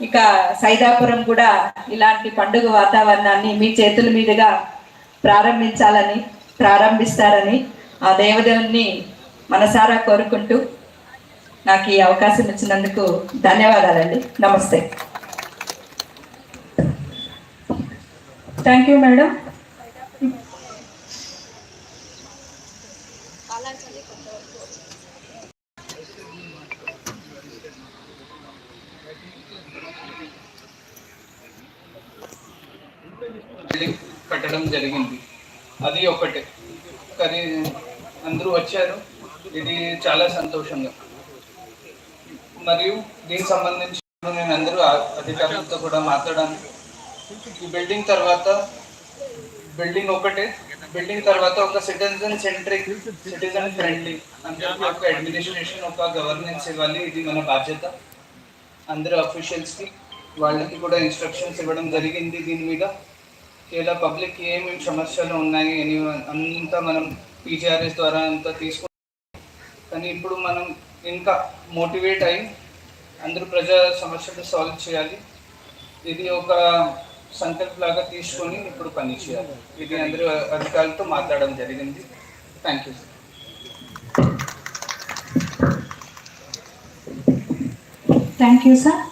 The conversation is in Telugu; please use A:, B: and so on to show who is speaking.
A: ఇక సైదాపురం కూడా ఇలాంటి పండుగ వాతావరణాన్ని మీ చేతుల మీదుగా ప్రారంభించాలని ప్రారంభిస్తారని ఆ దేవదేవుని మనసారా కోరుకుంటూ నాకు ఈ అవకాశం ఇచ్చినందుకు ధన్యవాదాలండి. నమస్తే.
B: Thank you madam.
C: కట్టడం జరిగింది. అది ఒకటే కానీ అందరూ వచ్చారు. ఇది చాలా సంతోషంగా. మరియు దీనికి సంబంధించి నేను అందరూ అధికారులతో కూడా మాట్లాడాను. ఈ బిల్డింగ్ తర్వాత బిల్డింగ్ ఒకటే బిల్డింగ్ తర్వాత ఒక సిటిజన్ సెంట్రిక్ సిటిజన్ ఫ్రెండ్లీ అంటే ఒక అడ్మినిస్ట్రేషన్ ఒక గవర్నెన్స్ ఇవ్వాలి. ఇది మన బాధ్యత. అందరూ అఫీషియల్స్కి వాళ్ళకి కూడా ఇన్స్ట్రక్షన్స్ ఇవ్వడం జరిగింది దీని మీద. ఇలా పబ్లిక్ ఏమేమి సమస్యలు ఉన్నాయి? అని అంతా మనం పీజీఆర్ఎస్ ద్వారా అంతా తీసుకు కానీ ఇప్పుడు మనం ఇంకా మోటివేట్ అయ్యి అందరూ ప్రజా సమస్యలు సాల్వ్ చేయాలి. ఇది ఒక సంకల్ప్ లాగా తీసుకొని ఇప్పుడు పని చేయాలి. ఇది అందరూ అధికారులతో మాట్లాడడం జరిగింది. Thank you sir
B: thank you sir